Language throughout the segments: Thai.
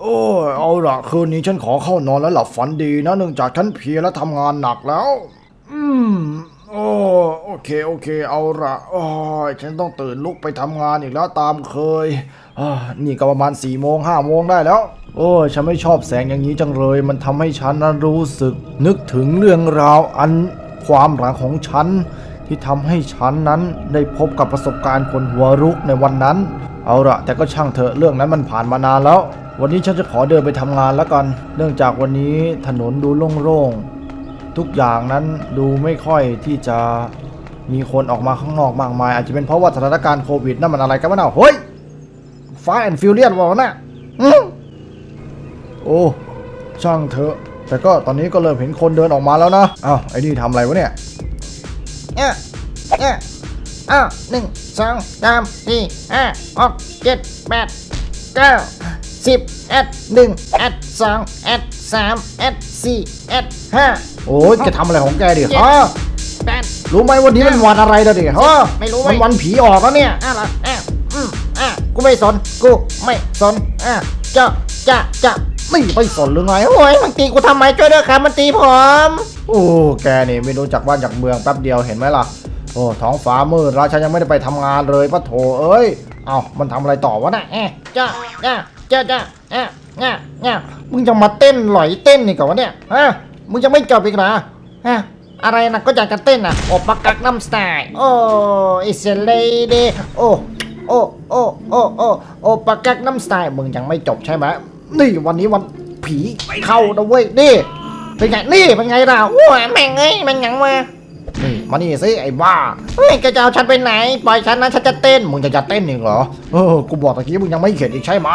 โอ้ยเอาละคืนนี้ฉันขอเข้านอนแล้วหลับฝันดีนะเนื่องจากฉันเพลียและทำงานหนักแล้ว อืม โอ้โอเคโอเค เอาละโอ้ยฉันต้องตื่นลุกไปทำงานอีกแล้วตามเคยอ่านี่ก็ประมาณ4ี่โมงห้าโมงได้แล้ว โอ้ยฉันไม่ชอบแสงอย่างนี้จังเลย มันทำให้ฉันนั้นรู้สึก นึกถึงเรื่องราวอันความหลังของฉันที่ทำให้ฉันนั้นได้พบกับประสบการณ์คนหัวรุกในวันนั้น เอาละแต่ก็ช่างเถอะเรื่องนั้นมันผ่านมานานแล้ว วันนี้ฉันจะขอเดินไปทำงานแล้วกัน เนื่องจากวันนี้ถนนดูโล่งๆ ทุกอย่างนั้นดูไม่ค่อยที่จะมีคนออกมาข้างนอกมากมาย อาจจะเป็นเพราะว่าสถานการณ์โควิดนั่นมันอะไรกันวะเน่าเฮ้ยฟ้าแอนฟิวเลียนวะน่ะโอ้ช่างเถอะ แต่ก็ตอนนี้ก็เริ่มเห็นคนเดินออกมาแล้วนะอ้าวไอ้นี่ทำอะไรวะเนี่ยเอะเอะอ้าวหนึ่งสองสามสี่ห้าหกเจ็ดแปดเก้า สิบเอ็ดหนึ่งเอ็ดสองเอ็ดสามเอ็ดสี่เอ็ดห้าโอ้ยจะทำอะไรของแกดิเจ็ดฮะแปดรู้ไหมวันนี้มันวันอะไรเด้อดิฮะไม่รู้เว้มัยนวันผีออกแล้วเนี่ยอ้าวเหรออ้าวอืมอะกูไม่สนกูไม่สนอะจะจะจะไม่ไปสนหรือไงโอ้ยมันตีกูทำไมช่วยด้วยครับมันตีผมโอ้แกนี่ไม่รู้จักบ้านจากเมืองแป๊บเดียวเห็นไหมล่ะโอ้ท้องฟ้ามืดแล้วฉันยังไม่ได้ไปทำงานเลยปะโถเอ้ย เอ้ามันทำอะไรต่อวะน่ะเอะจะจะจะจะเอะเนี่ยเนี่ยมึงจะมาเต้นหลอยเต้นนี่ก่อนวะเนี่ยฮะมึงจะไม่จบอีกเหรอฮะอะไรนะก็อยากจะเต้นอะโอปักกักน้ำสไตล์โอ้อิสเลดีโอ้โอ้โอ้โอ้โอ้โอปักกักน้ำสไตล์มึงยังไม่จบใช่ไหมนี่วันนี้วันผีเข้านะเว้ยนี่เป็นไงนี่เป็นไงล่ะโอ้ยแม่งเอ้ยมันยังมา มานี่สิไอ้บ้า เฮ้ยแกจะเอาฉันไปไหน ปล่อยฉันนะฉันจะเต้น มึงจะจะเต้นอีกเหรอ เออ กูบอกตะกี้มึงยังไม่เข็ดอีกใช่ไหม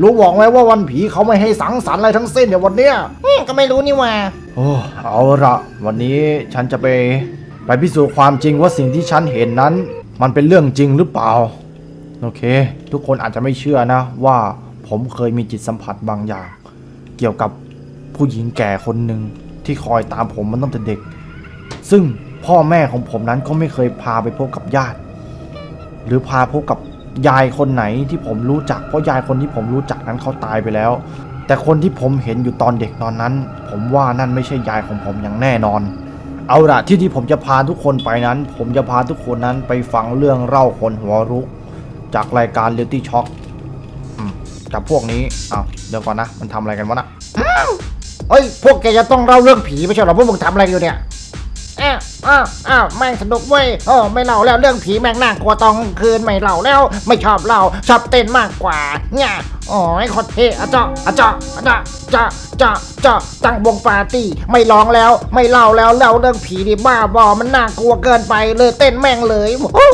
รู้บอกไหมว่าวันผีเขาไม่ให้สังสรรค์อะไรทั้งสิ้นเนี่ยวันเนี้ยอืมก็ไม่รู้นี่หว่าโอ้เอาละวันนี้ฉันจะไป ไปพิสูจน์ความจริงว่าสิ่งที่ฉันเห็นนั้น มันเป็นเรื่องจริงหรือเปล่า โอเค ทุกคนอาจจะไม่เชื่อนะ ว่าผมเคยมีจิตสัมผัสบางอย่าง เกี่ยวกับผู้หญิงแก่คนหนึ่งที่คอยตามผมมันตั้งแต่เด็ก ซึ่ง พ่อแม่ของผมนั้นก็ไม่เคยพาไปพบกับญาติ หรือพาพบกับยายคนไหนที่ผมรู้จัก เพราะยายคนที่ผมรู้จักนั้นเขาตายไปแล้ว แต่คนที่ผมเห็นอยู่ตอนเด็กตอนนั้น ผมว่านั่นไม่ใช่ยายของผมอย่างแน่นอน เอาละที่ที่ผมจะพาทุกคนไปนั้น ผมจะพาทุกคนนั้นไปฟังเรื่องเล่าคนหัวรุก จากรายการเรียลตี้ช็อคกับพวกนี้เอาเดี๋ยวก่อนนะ มันทำอะไรกันวะนะเฮ้ย พวกแกจะต้องเล่าเรื่องผีไม่ใช่หรอพวกมึงทำอะไรอยู่เนี่ย อ้าวอ้าวอ้าวแม่งสนุกเว้ยโอ้ไม่เล่าแล้วเรื่องผีแม่งน่ากลัวตอนกลางคืนไม่เล่าแล้ว ไม่ชอบเล่าชอบเต้นมากกว่า เนี่ยโอ้ยโคตรเท่อะเจาะอะเจาะอะเจาะเจาะเจาะเจาะตั้งวงปาร์ตี้ไม่ร้องแล้ว ไม่เล่าแล้วเล่าเรื่องผีดิบ้าบอมันน่ากลัวเกินไปเลยเต้นแม่งเลยโอ้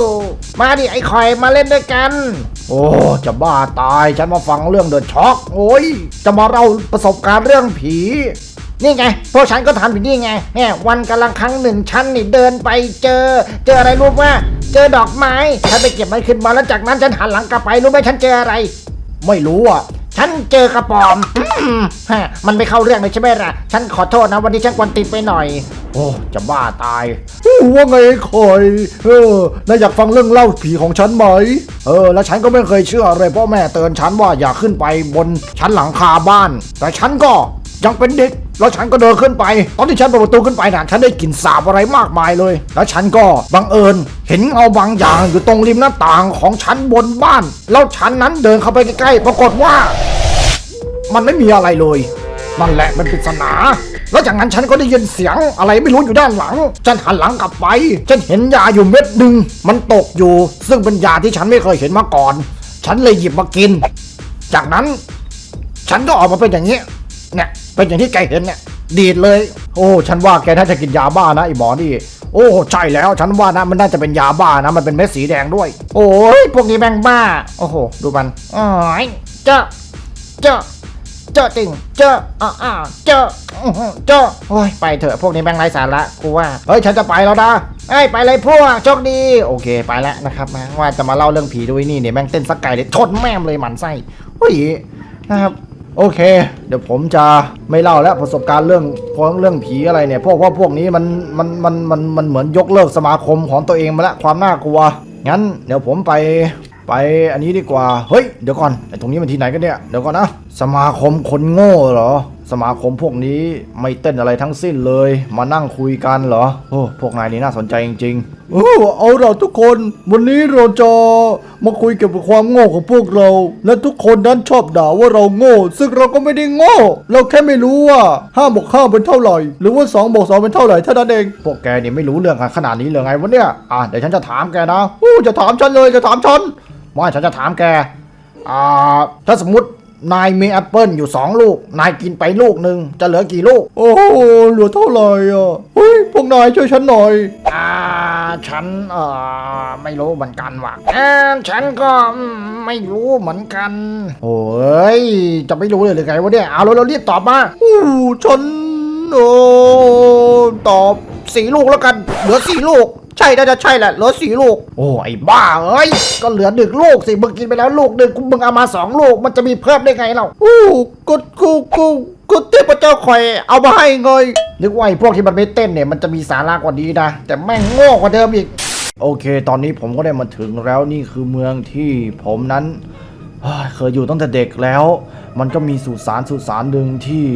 มาดิไอ้คอยมาเล่นด้วยกัน โอ้จะบ้าตายฉันมาฟังเรื่องเดอะช็อกโอ้ยจะมาเล่าประสบการณ์เรื่องผี นี่ไงพวกฉันก็ทำอยู่นี่ไงเนี่ยวันกำลังครั้งหนึ่งฉันนี่เดินไปเจอ เจออะไรรู้ว่า เจอดอกไม้ฉันไปเก็บมันขึ้นมาแล้วจากนั้นฉันหันหลังกลับไปรู้ไหมฉันเจออะไร ไม่รู้อะ ฉันเจอกระป๋อมอืมฮะมันไม่เข้าเรื่องเลยใช่ไหมล่ะ ฉันขอโทษนะวันนี้ฉันกวนติดไปหน่อย โอ้จะบ้าตาย ว่าไงคอยเออนายอยากฟังเรื่องเล่าผีของฉันไหม เออ แล้วฉันก็ไม่เคยเชื่อเลยพ่อแม่เตือนฉันว่าอย่าขึ้นไปบนชั้นหลังคาบ้าน แต่ฉันก็ยังเป็นเด็ก แล้วฉันก็เดินขึ้นไป ตอนที่ฉันเปิดประตูขึ้นไปน่ะฉันได้กลิ่นสาบอะไรมากมายเลย แล้วฉันก็บังเอิญ เห็นเงาบางอย่างอยู่ตรงริมหน้าต่างของชั้นบนบ้าน แล้วฉันนั้นเดินเข้าไปใกล้ๆ ปรากฏว่า มันไม่มีอะไรเลยนั่นแหละมันปริศนา แล้วจากนั้นฉันก็ได้ยินเสียงอะไรไม่รู้อยู่ด้านหลัง ฉันหันหลังกลับไป ฉันเห็นยาอยู่เม็ดหนึ่งมันตกอยู่ ซึ่งเป็นยาที่ฉันไม่เคยเห็นมาก่อน ฉันเลยหยิบมากิน จากนั้น ฉันก็ออกมาเป็นอย่างนี้ เนี่ย เป็นอย่างที่แกเห็นเนี่ยดีดเลย โอ้ฉันว่าแกน่าจะกินยาบ้านะไอ้หมอนี่ โอ้ใช่แล้วฉันว่านะมันน่าจะเป็นยาบ้านะ มันเป็นเม็ดสีแดงด้วย โอ้ยพวกนี้แม่งบ้า โอ้โห ดูมันอ๋อยเจ้าเจ้าเจ้าจริงเจาะอ้าอ้าเจาะอื้อหือเจ้าโอ้ยไปเถอะพวกนี้แม่งไร้สาระกูว่าเฮ้ยฉันจะไปแล้วนะเอ้ไปเลยพวกโชคดี โอเคไปแล้วนะครับแม่ว่าจะมาเล่าเรื่องผีด้วยนี่เนี่ยแม่งเต้นสักไก่เลยชนแม่มเลยหมันไส้เฮ้ยนะครับ โอเค เดี๋ยวผมจะไม่เล่าแล้วประสบการณ์เรื่องพวกเรื่องผีอะไรเนี่ย พวกว่าพวกนี้มันมันมันมันมันเหมือนยกเลิกสมาคมของตัวเองมาแล้วความน่ากลัว งั้นเดี๋ยวผมไปไปอันนี้ดีกว่า เฮ้ย เดี๋ยวก่อนไอ้ตรงนี้มันที่ไหนกันเนี่ย เดี๋ยวก่อนนะ สมาคมคนโง่เหรอ สมาคมพวกนี้ไม่เต้นอะไรทั้งสิ้นเลย มานั่งคุยกันเหรอ โอ้พวกนายนี่น่าสนใจจริงๆโอ้เอาเราทุกคน วันนี้เราจะมาคุยเกี่ยวกับความโง่ของพวกเรา และทุกคนนั้นชอบด่าว่าเราโง่ ซึ่งเราก็ไม่ได้โง่ เราแค่ไม่รู้ว่า5บวก5เป็นเท่าไหร่ หรือว่า2บวก2เป็นเท่าไหร่เท่านั้นเอง พวกแกนี่ไม่รู้เรื่องกันขนาดนี้เลยไงวะเนี่ยอะเดี๋ยวฉันจะถามแกนะอู้จะถามฉันเลยจะถามฉันไม่ฉันจะถามแกอ่าถ้าสมมติ นายมีแอปเปิลอยู่สองลูก นายกินไปลูกหนึ่งจะเหลือกี่ลูก โอ้โหเหลือเท่าไหร่อะเฮ้ยพวกนายช่วยฉันหน่อย อ่า ฉันเอ่อไม่รู้เหมือนกันว่ะอ่าฉันก็อืมไม่รู้เหมือนกัน โอ้ยจะไม่รู้เลยหรือไงวะเนี่ยเอาเราเรารีบตอบมาอู้ฉันโอ้ตอบสี่ลูกแล้วกัน เหลือสี่ลูกใช่ น่าจะใช่แหละเหลือสี่ลูก โอ้ไอ้บ้าเอ้ยก็เหลือหนึ่งลูกสิมึงกินไปแล้วลูกหนึ่งมึงเอามาสองลูกมันจะมีเพิ่มได้ไงเราอู้ก็กูกูก็เทพเจ้าคอยเอามาให้ไงยนึกว่าไอ้พวกที่มันไม่เต้นเนี่ยมันจะมีสาระกว่านี้นะแต่แม่งโง่กว่าเดิมอีก โอเค ตอนนี้ผมก็ได้มาถึงแล้วนี่คือเมืองที่ผมนั้นเคยอยู่ตั้งแต่เด็กแล้ว มันก็มีสุสานสุสานหนึ่งที่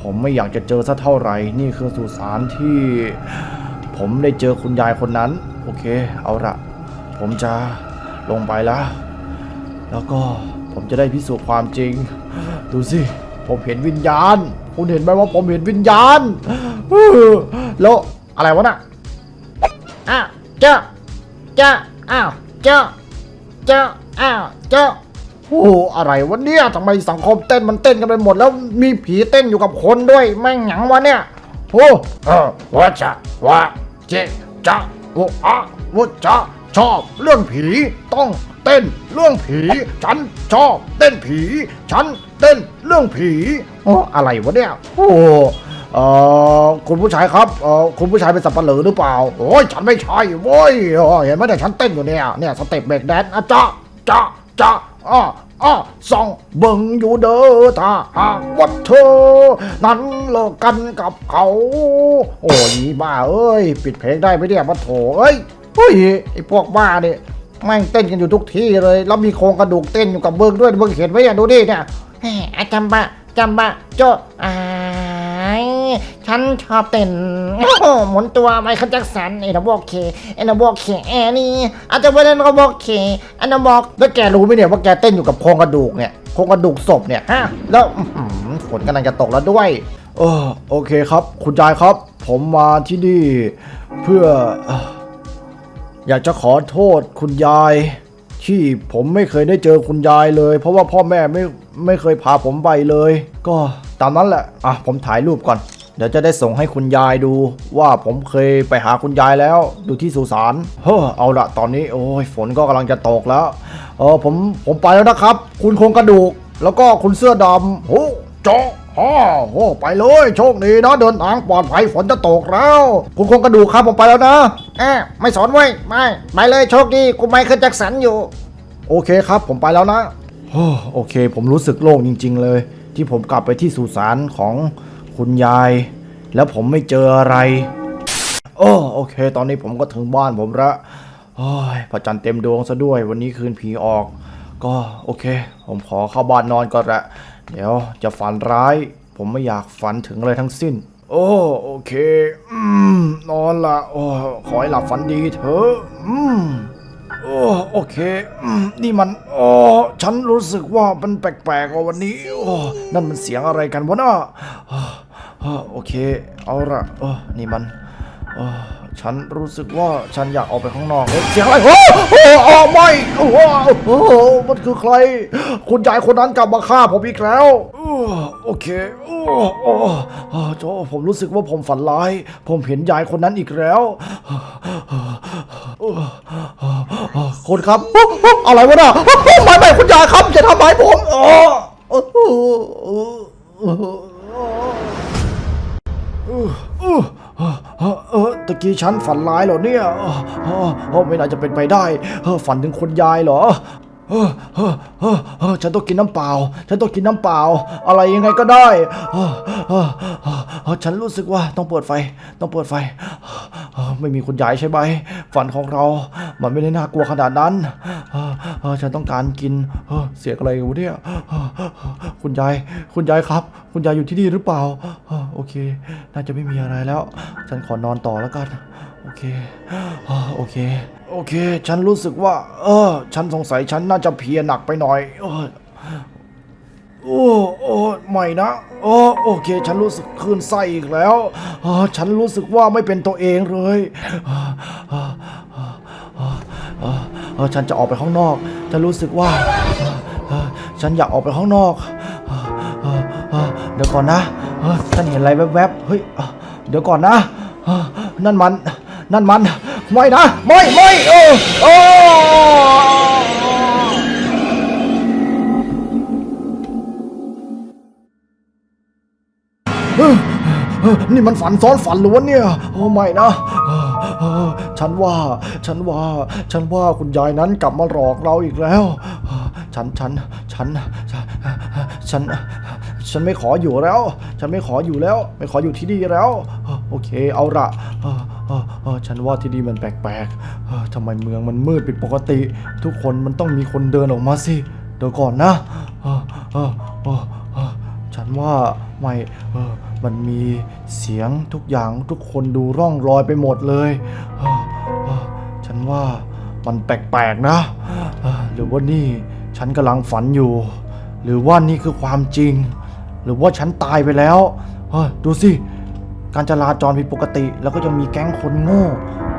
ผมไม่อยากจะเจอสักเท่าไหร่ นี่คือสุสานที่ ผมได้เจอคุณยายคนนั้น โอเค เอาละผมจะลงไปแล้วแล้วก็ผมจะได้พิสูจน์ความจริง ดูสิ ผมเห็นวิญญาณ คุณเห็นไหมว่าผมเห็นวิญญาณแล้วอะไรวะน่ะอ้าวเจ้าเจ้าอ้าวเจ้าเจ้าอ้าวเจ้าโอ้โหอะไรวะเนี่ยทำไมสังคมเต้นมันเต้นกันไปหมด แล้วมีผีเต้นอยู่กับคนด้วยแม่งหยังวะเนี่ยโอ้เออว่าจะว่า เจจะโออะว่าจะชอบเรื่องผีต้องเต้นเรื่องผี ฉันชอบเต้นผี ฉันเต้นเรื่องผีโอ้อะไรวะเนี่ยโอ้เออคุณผู้ชายครับเออคุณผู้ชายเป็นสับปะเหร่อหรือเปล่าโอ้ยฉันไม่ใช่โว้ยเห็นไหมเนี่ยฉันเต้นอยู่เนี่ยเนี่ยสเต็ปเบรกแดนซ์อะจ๊ะจ๊ะจ๊ะอ้อ อ้อส่องเบิ่งอยู่เด้อถ้าหากว่าเธอ นั้นเลิกกันกับเขา โอ้ยบ้าเอ้ย ปิดเพลงได้ไหมเนี่ยมาโถเอ้ยเฮ้ยไอพวกบ้าเนี่ยแม่งเต้นกันอยู่ทุกที่เลย แล้วมีโครงกระดูกเต้นอยู่กับเบิ้งด้วยเบิ้งเห็นไหมเนี่ยดูดิเนี่ยแหมจำบะจำบะโจอ่า ฉันชอบเต้นโอ้โหหมุนตัวไมเคิลแจ็คสันไอ้ระบอกเคไอ้ระบอกเคแอนี่อาจจะไม่ได้ระบอกเคอันระบอกแล้วแกรู้ไหมเนี่ยว่าแกเต้นอยู่กับโครงกระดูกเนี่ยโครงกระดูกศพเนี่ยฮะแล้วฝนกำลังจะตกแล้วด้วยเออโอเคครับ คุณยายครับ ผมมาที่นี่เพื่อ อยากจะขอโทษคุณยาย ที่ผมไม่เคยได้เจอคุณยายเลย เพราะว่าพ่อแม่ไม่ไม่เคยพาผมไปเลย ก็ตามนั้นแหละ อะผมถ่ายรูปก่อน ดี๋ยวจะได้ส่งให้คุณยายดูว่าผมเคยไปหาคุณยายแล้ว ดูที่สุสานเฮ้อเอาละตอนนี้โอ้ยฝนก็กำลังจะตกแล้วเออผมผมไปแล้วนะครับ คุณโครงกระดูก แล้วก็คุณเสื้อดำโอ้เจาะฮ่อโอ้ไปเลยโชคดีนะเดินทางปลอดภัยฝนจะตกแล้ว คุณโครงกระดูกครับผมไปแล้วนะแอะไม่สอนไว้ไม่ไปเลยโชคดีกูไม่เคิลแจ็คสันอยู่ โอเคครับผมไปแล้วนะโอ้โอเค ผมรู้สึกโล่งจริง ๆ เลย ที่ผมกลับไปที่สุสานของ คุณยาย แล้วผมไม่เจออะไร โอ้โอเค ตอนนี้ผมก็ถึงบ้านผมละโอ้ยพระจันทร์เต็มดวงซะด้วย วันนี้คืนผีออก ก็โอเค ผมขอเข้าบ้านนอนก่อนละเดี๋ยวจะฝันร้าย ผมไม่อยากฝันถึงอะไรทั้งสิ้น โอ้โอเค อืม นอนละโอ้ขอให้หลับฝันดีเถอะ อืม โอ้โอเคนี่มันโอ้ฉันรู้สึกว่ามันแปลกๆวันนี้โอ้นั่นมันเสียงอะไรกันวะน่ะอ้าวอ้โอเค เอาละโอ้นี่มันโอ้ ฉันรู้สึกว่าฉันอยากออกไปข้างนอกเสียงอะไรโอ้โอ้โอ้ไม่โอ้โหโอ้โหมันคือใคร คุณยายคนนั้นกลับมาฆ่าผมอีกแล้วโอเคโอ้โอ้โอ้โจผมรู้สึกว่าผมฝันร้าย ผมเห็นยายคนนั้นอีกแล้วคนครับอะไรวะน่ะไม่ไม่คุณยายครับอย่าทำร้ายผมอ๋อ กี้ฉันฝันร้ายเหรอเนี่ยเออเอไม่น่าจะเป็นไปได้เออฝันถึงคนยายเหรอ เออเออเออเออฉันต้องกินน้ำเปล่า ฉันต้องกินน้ำเปล่า อะไรยังไงก็ได้เออเออเออเออฉันรู้สึกว่าต้องเปิดไฟ ต้องเปิดไฟเออไม่มีคุณยายใช่ไหมฝันของเรา มันไม่ได้น่ากลัวขนาดนั้นเออเออฉันต้องการกินเออเสียงอะไรอยู่เนี่ยเออเอคุณยาย คุณยายครับ คุณยายอยู่ที่นี่หรือเปล่าเออโอเค น่าจะไม่มีอะไรแล้ว ฉันขอนอนต่อแล้วกัน โอเคอ่าโอเค โอเค ฉันรู้สึกว่า เออ ฉันสงสัยฉันน่าจะเพียหนักไปหน่อยเออโอ้โอ้ไม่นะโอ้โอเค ฉันรู้สึกคลื่นไส้อีกแล้วเออฉันรู้สึกว่าไม่เป็นตัวเองเลยเออฉันจะออกไปข้างนอก ฉันรู้สึกว่า ฉันอยากออกไปข้างนอกเดี๋ยวก่อนนะฉันเห็นอะไรแวบๆ เฮ้ย เดี๋ยวก่อนนะ นั่นมัน นั่นมัน ไม่นะ ไม่ไม่เออโอ้เออนี่มันฝันซ้อนฝันหรือวะเนี่ย โอ้ไม่นะฉันว่า ฉันว่า ฉันว่าคุณยายนั้นกลับมาหลอกเราอีกแล้ว ฉัน ฉัน ฉัน ฉัน ฉันไม่ขออยู่แล้ว ฉันไม่ขออยู่แล้ว ไม่ขออยู่ที่นี่แล้ว โอเค เอาละ ฉันว่าที่นี่มันแปลกๆทำไมเมืองมันมืดผิดปกติ ทุกคนมันต้องมีคนเดินออกมาสิเดี๋ยวก่อนนะฉันว่าไม่มันมีเสียงทุกอย่างทุกคนดูร่องรอยไปหมดเลย ฉันว่ามันแปลกๆนะ หรือว่านี่ฉันกำลังฝันอยู่ หรือว่านี่คือความจริง หรือว่าฉันตายไปแล้ว ดูสิ การจราจรผิดปกติ แล้วก็ยังมีแก๊งคนโง่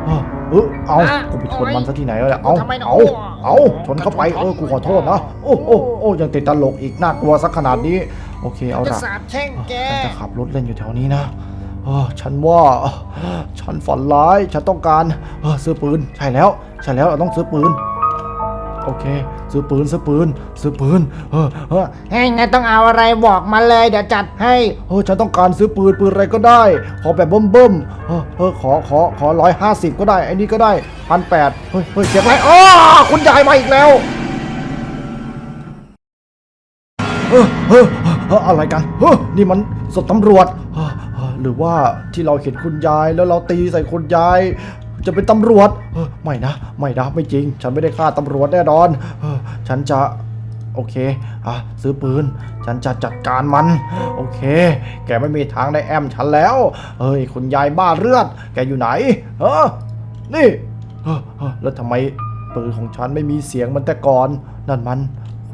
เออเออเอาอะกูไปชนมันซะที่ไหนแล้วเนี่ยเอาทำไมเนอะเอาเอาชนเข้าไปเออกูขอโทษนะโอ้โอ้โอ้ยังติดตลกอีกน่ากลัวสักขนาดนี้ โอเคเอาจะละสาบแช่งแกฉันจะขับรถเล่นอยู่แถวนี้นะเออฉันว่าฉันฝันร้ายฉันต้องการเออซื้อปืนใช่แล้ว ใช่แล้วเราต้องซื้อปืน โอเค ซื้อปืนซื้อปืนซื้อปืนเออเออให้ไงต้องเอาอะไรบอกมาเลยเดี๋ยวจัดให้เออฉันต้องการซื้อปืนปืนอะไรก็ได้ ขอแบบเบิ่มๆเออเออขอขอขอร้อยห้าสิบก็ได้ไอ้นี่ก็ได้พันแปดเฮ้ยเฮ้ยเสียงอะไรอ๋อคุณยายมาอีกแล้วเออเออเอออะไรกันเฮ้ยนี่มันศพตำรวจเออเออหรือว่าที่เราเห็นคุณยายแล้วเราตีใส่คุณยาย จะเป็นตำรวจไม่นะ ไม่นะไม่จริง ฉันไม่ได้ฆ่าตำรวจแน่นอนฉันจะโอเคอะซื้อปืน ฉันจะจัดการมัน โอเค แกไม่มีทางได้แอมฉันแล้วเฮ้ยคุณยายบ้าเลือด แกอยู่ไหนเออนี่แล้วทำไมปืนของฉันไม่มีเสียงมันแต่ก่อน นั่นมัน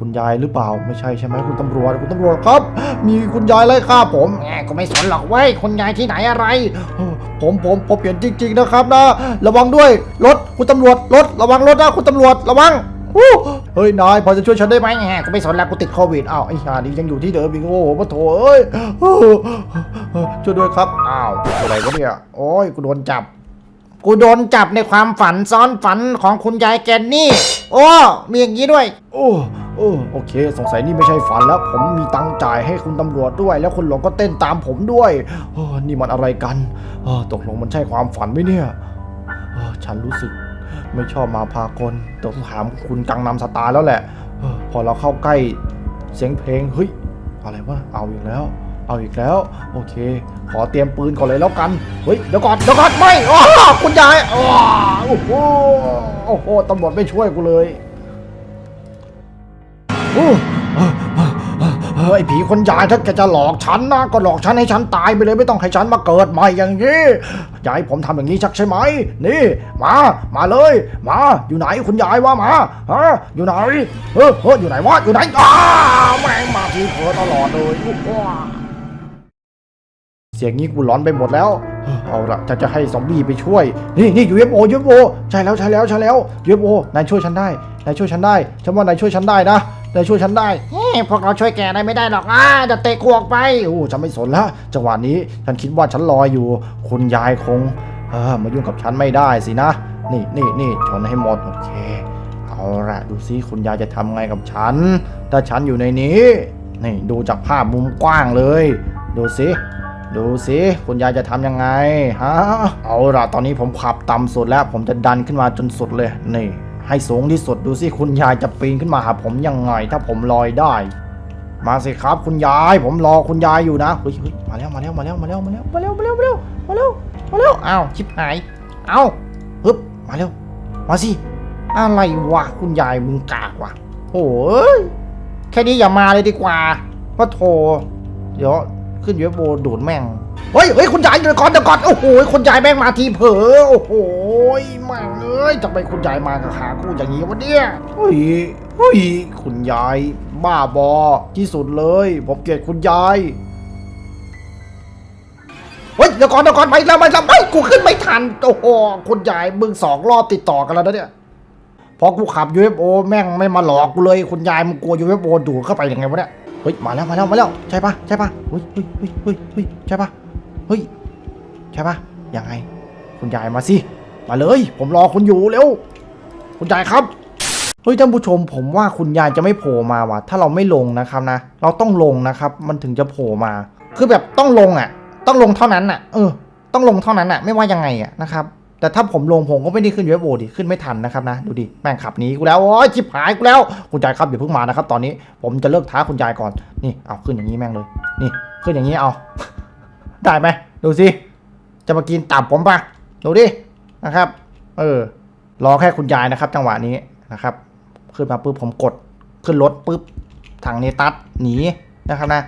คุณยายหรือเปล่าไม่ใช่ใช่ไหมคุณตำรวจคุณตำรวจครับ มีคุณยายไล่ฆ่าผมแง่ก็ไม่สนหรอกเว้ยคุณยายที่ไหนอะไร ผมผมผมเปลี่ยนจริง ๆ นะครับนะระวังด้วยรถคุณตำรวจรถระวังรถนะคุณตำรวจระวังเฮ้ยนายพอจะช่วยฉันได้ไหมแง่ก็ไม่สนแล้วกูติดโควิดอ้าวไอ้ห่านี่ยังอยู่ที่เดิมอีกโอ้โหปะโถเอ้ยช่วยด้วยครับอ้าวอะไรวะเนี่ยโอ้ยกูโดนจับกูโดนจับในความฝันซ้อนฝันของคุณยายแกนนี่ โอ้ มีอย่างนี้ด้วย โอ้ โอ้โอเค สงสัยนี่ไม่ใช่ฝันแล้ว ผมมีตังจ่ายให้คุณตำรวจด้วย แล้วคุณหลงก็เต้นตามผมด้วยเออนี่มันอะไรกันเออตกลงมันใช่ความฝันไหมเนี่ยเออฉันรู้สึกไม่ชอบมาพากลต้องถามคุณกังนำสตาร์แล้วแหละออพอเราเข้าใกล้เสียงเพลงเฮ้ยอะไรวะเอาอีกแล้ว เอาอีกแล้ว โอเค ขอเตรียมปืนก่อนเลยแล้วกันเฮ้ยเดี๋ยวก่อนเดี๋ยวก่อนไม่อ้คุณยายอ้อโอ้โหโอ้โหตำรวจไม่ช่วยกูเลย ไอ้ผีคนยายถ้าแกจะหลอกฉันนะก็หลอกฉันให้ฉันตายไปเลยไม่ต้องให้ฉันมาเกิดใหม่อย่างนี้ยายผมทำอย่างนี้ชักใช่ไหม นี่ มา มาเลย มา อยู่ไหนคุณยายว่ามาฮะอยู่ไหนเออเอออยู่ไหนวะอยู่ไหนอ้าแม่งมาทีเผลอตลอดเลยว้าเสียงนี้กูร้อนไปหมดแล้วเออเอาละจะจะให้ซอมบี้ไปช่วย นี่นี่ยูเอฟโอยูเอฟโอใช่แล้วใช่แล้วใช่แล้วยูเอฟโอนายช่วยฉันได้นายช่วยฉันได้ฉันว่านายช่วยฉันได้นะ นายช่วยฉันได้เฮ้พวกเราช่วยแกได้ไม่ได้หรอกอ่าจะเตะกวกไปโอ้ฉันไม่สนแล้วจังหวะนี้ฉันคิดว่าฉันลอยอยู่ คุณยายคงเออมายุ่งกับฉันไม่ได้สินะ นี่นี่นี่ชนให้หมดโอเค เอาละดูซิคุณยายจะทำไงกับฉัน ถ้าฉันอยู่ในนี้ นี่ดูจากภาพมุมกว้างเลย ดูสิดูสิคุณยายจะทำยังไงฮะเอาละตอนนี้ผมขับต่ำสุดแล้ว ผมจะดันขึ้นมาจนสุดเลยนี่ ให้สูงที่สุดดูสิคุณยายจะปีนขึ้นมาหาผมยังไง ถ้าผมลอยได้ มาสิครับ คุณยาย ผมรอคุณยายอยู่นะเฮ้ยมาแล้วมาแล้วมาแล้วมาแล้วมาแล้วมาแล้วมาแล้วมาแล้วมาแล้วมาแล้วอ้าวชิบหายเอ้าฮึบมาเร็วมาสิอะไรวะคุณยายมึงกากวะโอ้ยแค่นี้อย่ามาเลยดีกว่าว่าโทรเดี๋ยวขึ้นเว็บโบดูดแม่ง เฮ้ยเฮ้ยคุณยายเดี๋ยวก่อนเดี๋ยวก่อนโอ้โหคุณยายแม่งมาทีเผลอโอ้โหแม่งเอ้ยทำไมคุณยายมากับขาคู่อย่างนี้วะเนี่ยเฮ้ยเฮ้ยคุณยายบ้าบอที่สุดเลยผมเกลียดคุณยายเฮ้ยเดี๋ยวก่อนเดี๋ยวก่อนไปแล้วไปแล้วไปกูขึ้นไม่ทันโอ้โหคุณยายมึงสองรอบติดต่อกันแล้วนะเนี่ยพอกูขับ UFO แม่งไม่มาหลอกกูเลยคุณยายมึงกลัว UFO ดูดเข้าไปยังไงวะเนี่ยเฮ้ยมาแล้วมาแล้วมาแล้วใช่ปะใช่ปะเฮ้ยเฮ้ยเฮ้ยเฮ้ยใช่ปะ เฮ้ย ใช่ปะยังไง คุณยายมาสิ มาเลย ผมรอคุณอยู่เร็ว คุณยายครับ เฮ้ยท่านผู้ชม ผมว่าคุณยายจะไม่โผล่มาว่ะ ถ้าเราไม่ลงนะครับนะ เราต้องลงนะครับ มันถึงจะโผล่มา คือแบบต้องลงอะ ต้องลงเท่านั้นอะ เออ ต้องลงเท่านั้นอะ ไม่ว่ายังไงอะนะครับ แต่ถ้าผมลงผมก็ไม่ได้ขึ้นยูเอฟโดิ ขึ้นไม่ทันนะครับนะ ดูดิ แม่งขับหนีกูแล้ว โอ้ยจิบหายกูแล้ว คุณยายครับอย่าเพิ่งมานะครับ ตอนนี้ ผมจะเลิกท้าคุณยายก่อน นี่ เอาขึ้นอย่างนี้แม่งเลย นี่ ขึ้นอย่างนี้เอา ได้ไหมดูสิจะมากินตับผมปะดูดินะครับ เออรอแค่คุณยายนะครับ จังหวะนี้นะครับ ขึ้นมาปุ๊บผมกดขึ้นรถปุ๊บถังเนตัสหนีนะครับนะ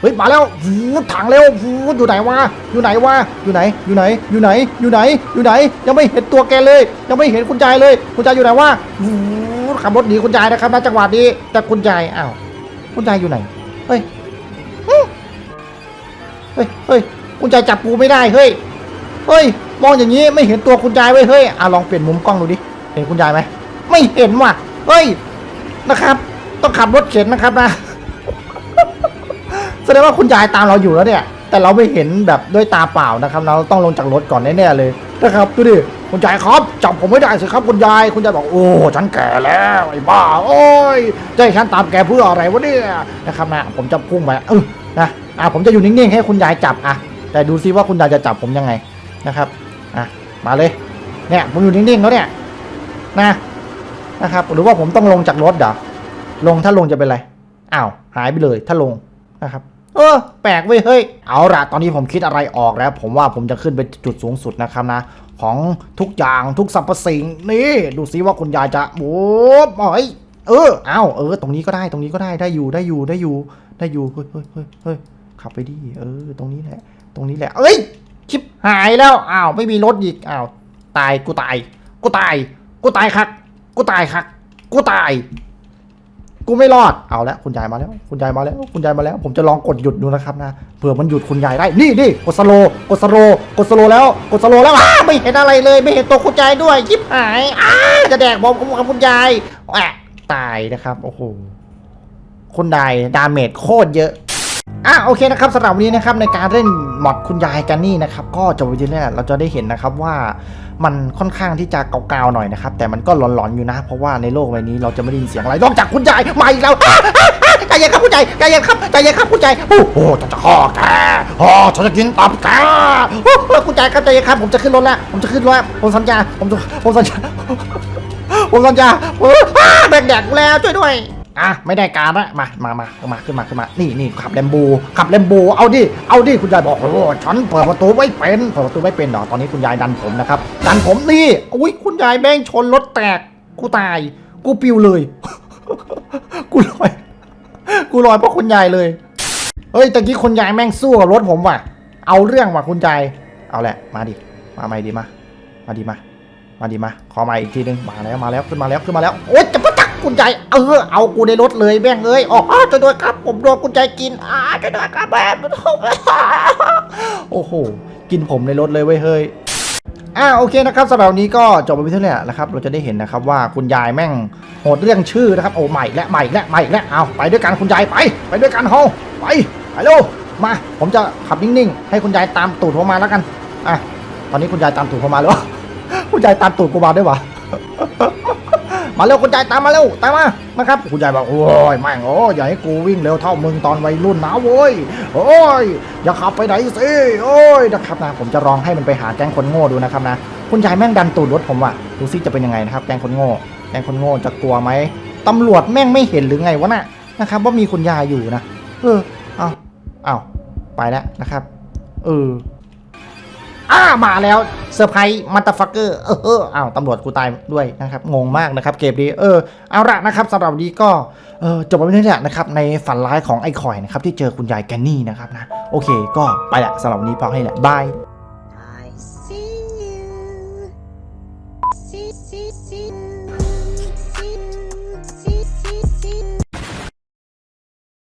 เฮ้ยมาแล้วหูถังเร็วหูอยู่ไหนวะอยู่ไหนวะอยู่ไหน อยู่ไหน อยู่ไหน อยู่ไหน อยู่ไหน ยังไม่เห็นตัวแกเลย ยังไม่เห็นคุณยายเลย คุณยายอยู่ไหนวะหูขับรถหนีคุณยายนะครับนะจังหวะนี้แต่คุณยายอ้าวคุณยายอยู่ไหนเฮ้ย ฮ้ยเฮ้ยคุณยายจับกูไม่ได้เฮ้ยเฮ้ยมองอย่างนี้ไม่เห็นตัวคุณยายไว้ยเฮ้ยอะลองเปลี่ยนมุมกล้องดูดิเห็นคุณยายไหมไม่เห็นว่ะเฮ้ยนะครับ ต้องขับรถเข็นนะครับนะแสดงว่าคุณยายตามเราอยู่แล้วเนี่ย แต่เราไม่เห็นแบบด้วยตาเปล่านะครับ เราต้องลงจากรถก่อนแน่ๆเลยนะครับดูดิคุณยายครับจับผมไม่ได้สิครับคุณยายคุณยายบอกโอ้ฉันแก่แล้วไอ้บ้าโอ้ยจะให้ฉันตามแกเพื่ออะไรวะเนี่ยนะครับนะผมจะพุ่งไปเออนะ อะผมจะอยู่นิ่งๆให้คุณยายจับอะแต่ดูซิว่าคุณยายจะจับผมยังไงนะครับอะมาเลยเนี่ยผมอยู่นิ่งๆแล้วเนี่ยนะนะครับหรือว่าผมต้องลงจากรถเดี๋ยวลงถ้าลงจะเป็นไรอ้าวหายไปเลยถ้าลงนะครับเออแปลกเว้ยเฮ้ยเอาละตอนนี้ผมคิดอะไรออกแล้ว ผมว่าผมจะขึ้นไปจุดสูงสุดนะครับนะ ของทุกอย่างทุกสรรพสิ่งนี่ดูซิว่าคุณยายจะโอ้เฮ้ยเออเอาเออ ตรงนี้ก็ได้ตรงนี้ก็ได้ได้อยู่ได้อยู่ได้อยู่ได้อยู่เฮ้ยเฮ้ยเฮ้ย ขับไปดิเออ ตรงนี้แหละ ตรงนี้แหละ เอ้ยชิบหายแล้วอ้าวไม่มีรถอีกอ้าวตายกูตาย กูตาย กูตายครับกูตายครับกูตาย กูไม่รอดเอาละคุณยายมาแล้ว คุณยายมาแล้ว คุณยายมาแล้ว ผมจะลองกดหยุดดูนะครับนะเผื่อมันหยุดคุณยายได้นี่นี่กดสโลกดสโลกดสโลแล้วกดสโลแล้วอ้าไม่เห็นอะไรเลย ไม่เห็นตัวคุณยายด้วยยิบหายอ้าจะแดกบอมกับคุณยายแอะตายนะครับโอ้โหคุณยายดาเมจโคตรเยอะ อะโอเคนะครับสำหรับวันนี้นะครับในการเล่นมอดคุณยายกันนี่นะครับก็จบไปที่นี่แหละเราจะได้เห็นนะครับว่ามันค่อนข้างที่จะเกาๆหน่อยนะครับแต่มันก็หลอนๆอยู่นะ เพราะว่าในโลกใบนี้เราจะไม่ได้ยินเสียงอะไรนอกจากคุณยายมาอีกแล้วใจเย็นครับคุณยายใจเย็นครับใจเย็นครับคุณยายโอ้โหฉันจะฆ่าแกอ๋อฉันจะกินตับแกโอ้คุณยายครับใจเย็นครับผมจะขึ้นรถแล้วผมจะขึ้นรถผมสัญญาผมจะผมสัญญาผมสัญญาเอออ้าแบกแดกกูแล้วช่วยด้วย อะไม่ได้การละมามามามาขึ้นมาขึ้นมา นี่นี่ขับแลมโบขับแลมโบเอาดิ เอาดิ คุณยายบอกโอ้ฉันเปิดประตูไม่เป็น เปิดประตูไม่เป็นเหรอตอนนี้คุณยายดันผมนะครับ ดันผมนี่ อุ้ยคุณยายแม่งชนรถแตก กูตาย กูปิวเลย กูลอย กูลอยเพราะคุณยายเลย เฮ้ย ตะกี้คุณยายแม่งสู้กับรถผมว่ะ เอาเรื่องว่ะคุณยาย เอาแหละ มาดิ มาใหม่ดีมา มาดีมา มาดีมา ขอใหมาอีกทีนึง มาแล้ว มาแล้ว ขึ้นมาแล้ว ขึ้นมาแล้ว โอ๊ยจะมาตั กคุณยายเออเอากูในรถเลยแม่งเอ้ยอ๋อจะด้วยครับ ผมโดนคุณยายกินอ่าจะด้วยครับแม่โอ้โหกินผมในรถเลยเว้ยเฮ้ยอ่าโอเคนะครับสำหรับนี้ก็จบไปเท่านี้นะครับเราจะได้เห็นนะครับว่าคุณยายแม่งโหดเรื่องชื่อนะครับโอ้ใหม่และใหม่และใหม่และเอาไปด้วยกันคุณยายไป ไปด้วยกันเฮาไปไปเร็วมา ผมจะขับนิ่งๆ ให้คุณยายตามตูดผมมาแล้วกันอะตอนนี้คุณยายตามตูดผมมาแล้วคุณยายตามตูดกูมาด้วยวะ มาเร็วคุณยายตามมาเร็วตามมานะครับคุณยายบอกโอ้ยแม่งโอ้ยอย่าให้กูวิ่งเร็วเท่ามึงตอนวัยรุ่นนะโว้ยโอ้ยอย่าขับไปไหนสิโอ้ยนะครับนะผมจะลองให้มันไปหาแก๊งคนโง่ดูนะครับนะคุณยายแม่งดันตูดรถผมว่ะดูซิจะเป็นยังไงนะครับแก๊งคนโง่แก๊งคนโง่จะกลัวไหมตำรวจแม่งไม่เห็นหรือไงวะน่ะนะครับว่ามีคุณยายอยู่นะเออเอาเอาไปแล้วนะครับเออ อ้ามาแล้วเซอร์ไพรส์มัตตฟักเกอร์เออเอ้าวตำรวจกูตายด้วยนะครับงงมากนะครับเกมนี้เออเอาละนะครับสำหรับนี้ก็เออจบไปเรื่อยๆนะครับในฝันร้ายของไอ้คอยนะครับที่เจอคุณยายแกนนี่นะครับนะโอเค ก็ไปละสำหรับวันนี้พอให้แหละบาย